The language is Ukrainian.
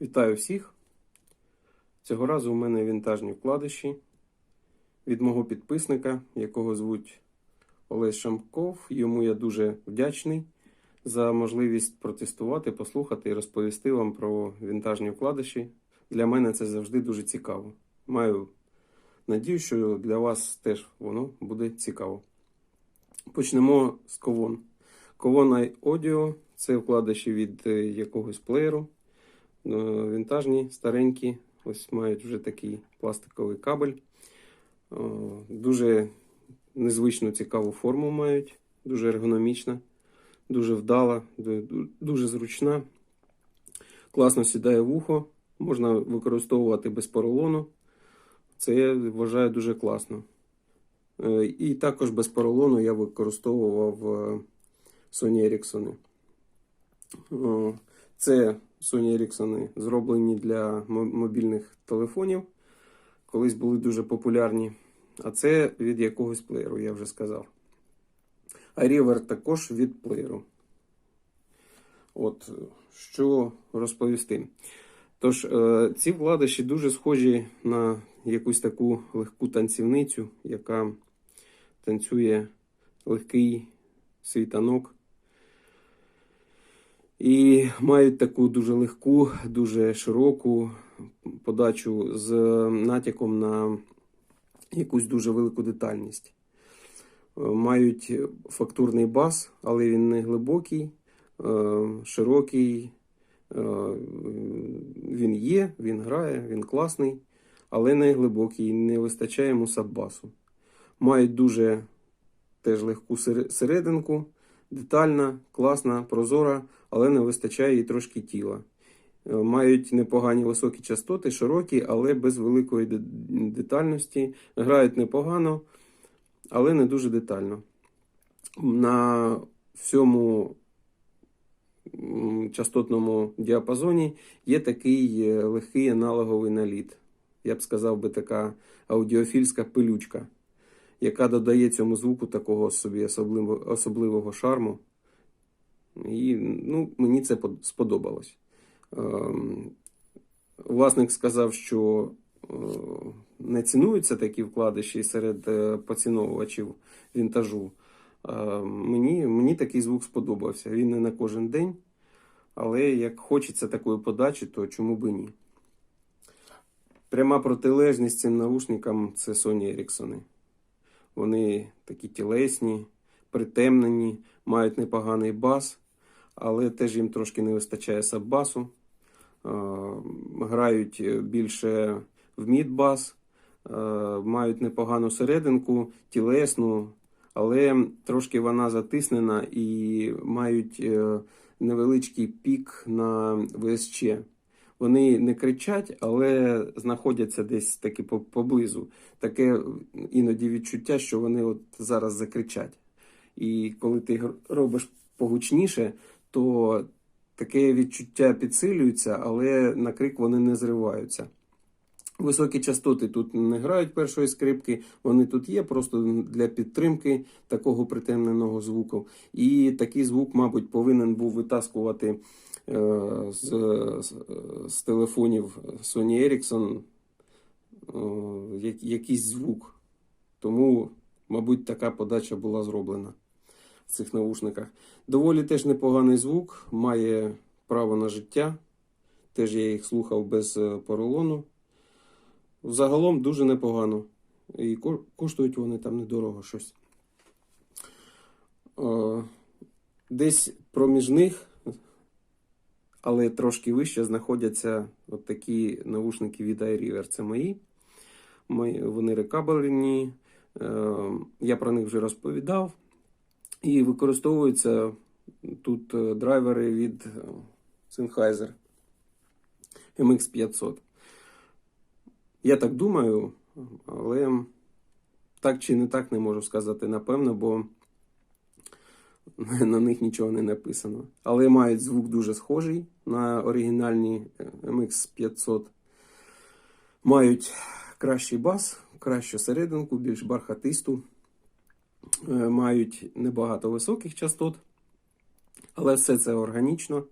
Вітаю всіх! Цього разу у мене вінтажні вкладиші від мого підписника, якого звуть Олесь Шамков. Йому я дуже вдячний за можливість протестувати, послухати і розповісти вам про вінтажні вкладиші. Для мене це завжди дуже цікаво. Маю надію, що для вас теж воно буде цікаво. Почнемо з ковон. Ковон Audio – це вкладиші від е, якогось плеєру. Е, Вінтажні, старенькі, ось мають вже такий пластиковий кабель. Е, Дуже незвичну цікаву форму мають, дуже ергономічна, дуже вдала, дуже зручна. Класно сідає в ухо, можна використовувати без поролону. Це я вважаю дуже класно. Е, І також без поролону я використовував Sony Ericsson. Це Sony Ericsson зроблені для мобільних телефонів. Колись були дуже популярні. А це від якогось плеєру, я вже сказав. А River також від плеєру. От, що розповісти. Тож, е, ці вкладиші дуже схожі на якусь таку легку танцівницю, яка танцює легкий свій танок. І мають таку дуже легку, дуже широку подачу з натяком на якусь дуже велику детальність. Е, Мають фактурний бас, але він не глибокий, е, широкий. е, Він є, він грає, він класний, але не глибокий, не вистачає йому саббасу. Мають дуже теж легку серединку, детальна, класна, прозора, але не вистачає їй трошки тіла. Е, Мають непогані високі частоти, широкі, але без великої детальності. Грають непогано, але не дуже детально. На всьому частотному діапазоні є такий е, легкий аналоговий наліт. Я б сказав би така аудіофільська пилючка, яка додає цьому звуку такого собі особливого, шарму. І ну, мені це сподобалось. Ем, Власник сказав, що е, не цінуються такі вкладиші серед е, поціновувачів вінтажу. Е, Мені, мені такий звук сподобався. Він не на кожен день, але як хочеться такої подачі, то чому би ні? Пряма протилежність цим наушникам це Sony Ericsson. Вони такі тілесні, притемнені, мають непоганий бас, але теж їм трошки не вистачає саббасу. Е, Грають більше в мідбас, е, мають непогану серединку, тілесну, але трошки вона затиснена і мають е, невеличкий пік на ВСЧ. Вони не кричать, але знаходяться десь таки поблизу. Таке іноді відчуття, що вони от зараз закричать. І коли ти робиш погучніше, то таке відчуття підсилюється, але на крик вони не зриваються. Високі частоти тут не грають першої скрипки, вони тут є просто для підтримки такого притемненого звуку. І такий звук, мабуть, повинен був витаскувати з, з, з телефонів Sony Ericsson е, як- якийсь звук. Тому, мабуть, така подача була зроблена в цих наушниках. Доволі теж непоганий звук, має право на життя. Теж я їх слухав без е, поролону. Загалом дуже непогано. І коштують вони там недорого щось. Е, Десь проміж них, але трошки вище, знаходяться от такі наушники від iRiver. Це мої. Вони рекабельні. Е, Я про них вже розповідав. І використовуються тут е, драйвери від е, Sennheiser MX500. Я так думаю, але так чи не так не можу сказати напевно, бо на них нічого не написано. Але мають звук дуже схожий на оригінальні е, MX500. Мають кращий бас, кращу серединку, більш бархатисту. Е, Мають небагато високих частот, але все це органічно.